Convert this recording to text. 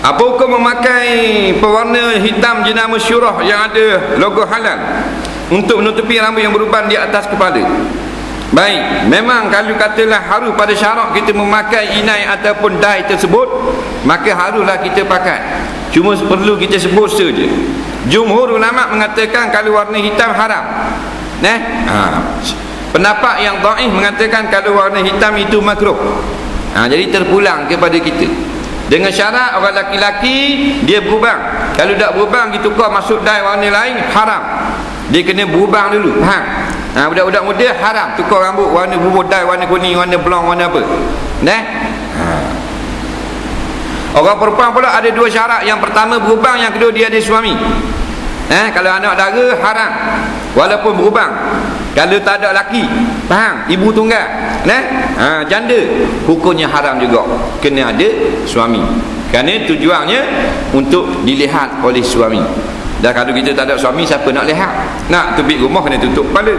apa hukum memakai pewarna hitam jenama syurah yang ada logo halal untuk menutupi rambut yang beruban di atas kepala baik memang kalau katalah harus pada syarak kita memakai inai ataupun dai tersebut maka haruslah kita pakai cuma perlu kita sebut saja jumhur ulama mengatakan kalau warna hitam haram Nah, ha. pendapat yang dhaif mengatakan kalau warna hitam itu makruh. Ha, jadi terpulang kepada kita. Dengan syarat orang laki-laki dia berubang. Kalau tak berubang ditukar masuk dai warna lain haram. Dia kena berubang dulu. Faham? Ha, budak-budak muda haram tukar rambut warna bubur dai warna kuning, warna blond, warna apa. Nah. Ha. Orang perempuan pula ada dua syarat. Yang pertama berubang, yang kedua dia ada suami. Eh, kalau anak dara haram walaupun berubang kalau tak ada laki faham? Ibu tunggal eh? ha, janda. Hukumnya haram juga. Kena ada suami. Kerana tujuannya untuk dilihat oleh suami. Dan kalau kita tak ada suami siapa nak lihat? Nak tubik rumah kena tutup kepala